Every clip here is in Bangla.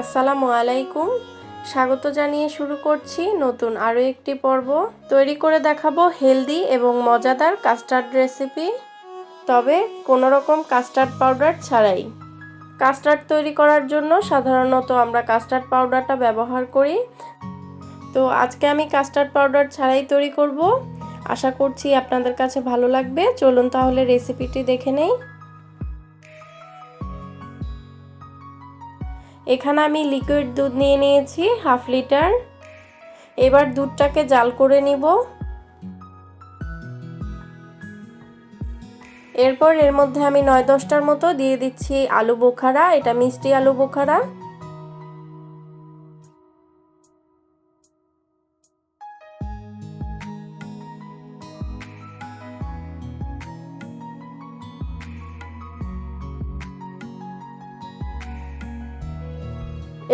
আসসালামু আলাইকুম। স্বাগত জানিয়ে শুরু করছি নতুন আরও একটি পর্ব। তৈরি করে দেখাবো হেলদি এবং মজাদার কাস্টার্ড রেসিপি। তবে কোনো রকম কাস্টার্ড পাউডার ছাড়াই। কাস্টার্ড তৈরি করার জন্য সাধারণত আমরা কাস্টার্ড পাউডারটা ব্যবহার করি। তো আজকে আমি কাস্টার্ড পাউডার ছাড়াই তৈরি করব। আশা করছি আপনাদের কাছে ভালো লাগবে। চলুন তাহলে রেসিপিটি দেখে নেই। এখানে আমি লিকুইড দুধ নিয়ে নিয়েছি হাফ লিটার এবার দুধটাকে জাল করে নিব। এরপর এর মধ্যে আমি নয় দশটার মতো দিয়ে দিচ্ছি আলু বোখারা, এটা মিষ্টি আলু বোখারা।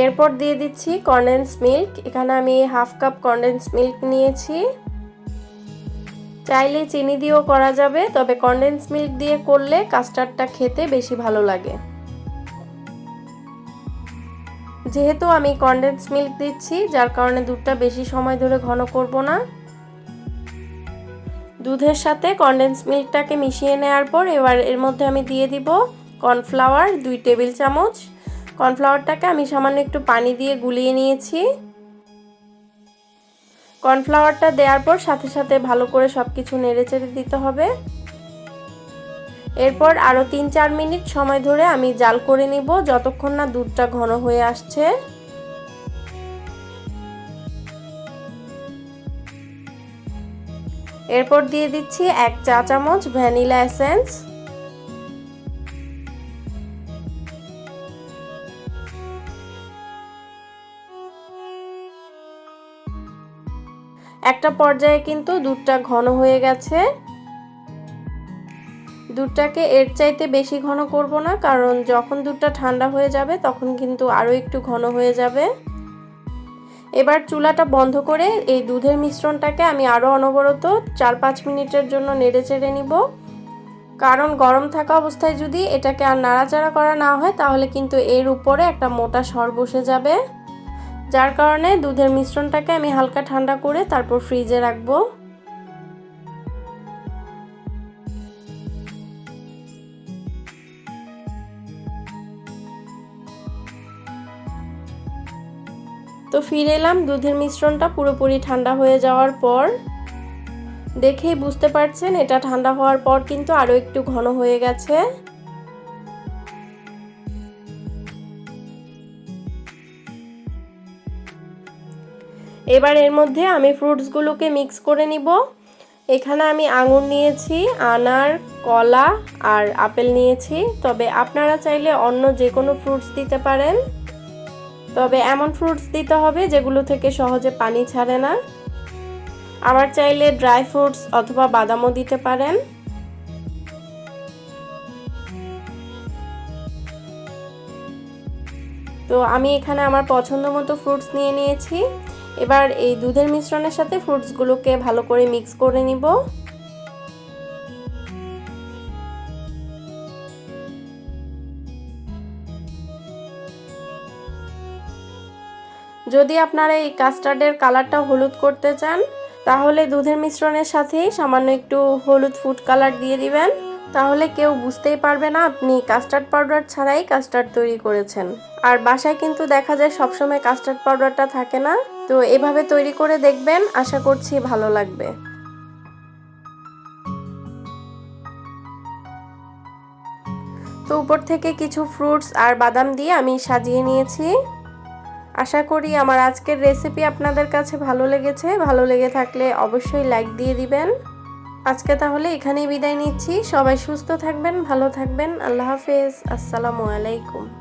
এরপর দিয়ে দিচ্ছি কন্ডেন্স মিল্ক এখানে আমি হাফ কাপ কন্ডেন্স মিল্ক নিয়েছি। চাইলে চিনি দিয়েও করা যাবে, তবে কন্ডেন্স মিল্ক দিয়ে করলে কাস্টার্ডটা খেতে বেশি ভালো লাগে। যেহেতু আমি কন্ডেন্স মিল্ক দিচ্ছি, যার কারণে দুধটা বেশি সময় ধরে ঘন করব না। দুধের সাথে কন্ডেন্স মিল্কটাকে মিশিয়ে নেওয়ার পর এবার এর মধ্যে আমি দিয়ে দিব কর্নফ্লাওয়ার দুই টেবিল চামচ। কর্নফ্লাওয়ারটাকে আমি সামান্য একটু পানি দিয়ে গুলিয়ে নিয়েছি। কর্নফ্লাওয়ারটা দেওয়ার পর সাথে সাথে ভালো করে সব কিছু নেড়ে চেড়ে দিতে হবে। এরপর আরও তিন চার মিনিট সময় ধরে আমি জাল করে নিব যতক্ষণ না দুধটা ঘন হয়ে আসছে। এরপর দিয়ে দিচ্ছি এক চা চামচ ভ্যানিলা এসেন্স। একটা পর্যায়ে কিন্তু দুধটা ঘন হয়ে গেছে। দুধটাকে এর চাইতে বেশি ঘন করব না, কারণ যখন দুধটা ঠান্ডা হয়ে যাবে তখন কিন্তু আরও একটু ঘন হয়ে যাবে। এবার চুলাটা বন্ধ করে এই দুধের মিশ্রণটাকে আমি আরও অনবরত চার পাঁচ মিনিটের জন্য নেড়ে চেড়ে নিব। কারণ গরম থাকা অবস্থায় যদি এটাকে আর নাড়াচাড়া করা না হয়, তাহলে কিন্তু এর উপরে একটা মোটা সর বসে যাবে। যার কারণে দুধের মিশ্রণটাকে আমি হালকা ঠান্ডা করে তারপর ফ্রিজে রাখব। তো ফিরে এলাম, দুধের মিশ্রণটা পুরোপুরি ঠান্ডা হয়ে যাওয়ার পর। দেখেই বুঝতে পারছেন, এটা ঠান্ডা হওয়ার পর কিন্তু আরও একটু ঘন হয়ে গেছে। এবার এর মধ্যে আমি ফ্রুটসগুলোকে মিক্স করে নিব। এখানে আমি আঙুর নিয়েছি, আনার, কলা আর আপেল নিয়েছি। তবে আপনারা চাইলে অন্য যে কোনো ফ্রুটস দিতে পারেন। তবে এমন ফ্রুটস দিতে হবে যেগুলো থেকে সহজে পানি ছাড়ে না। আবার চাইলে ড্রাই ফ্রুটস অথবা বাদামও দিতে পারেন। তো আমি এখানে আমার পছন্দ মতো ফ্রুটস নিয়ে নিয়েছি। এবার এই দুধের মিশ্রণের সাথে ফ্রুটসগুলোকে ভালো করে মিক্স করে নিব। যদি আপনারা এই কাস্টার্ডের কালারটা হলুদ করতে চান, তাহলে দুধের মিশ্রণের সাথেই সামান্য একটু হলুদ ফুড কালার দিয়ে দিবেন। তাহলে কেউ বুঝতেই পারবে না আপনি কাস্টার্ড পাউডার ছাড়াই কাস্টার্ড তৈরি করেছেন। আর বাসায় কিন্তু দেখা যায় সবসময় কাস্টার্ড পাউডারটা থাকে না। তো এভাবে তৈরি করে দেখবেন, আশা করছি ভালো লাগবে। তো উপর থেকে কিছু ফ্রুটস আর বাদাম দিয়ে আমি সাজিয়ে নিয়েছি। আশা করি আমার আজকের রেসিপি আপনাদের কাছে ভালো লেগেছে। ভালো লেগে থাকলে অবশ্যই লাইক দিয়ে দিবেন। আজকে তাহলে এখানেই বিদায় নিচ্ছি। সবাই সুস্থ থাকবেন ভালো থাকবেন। আল্লাহ হাফেজ। আসসালামু আলাইকুম।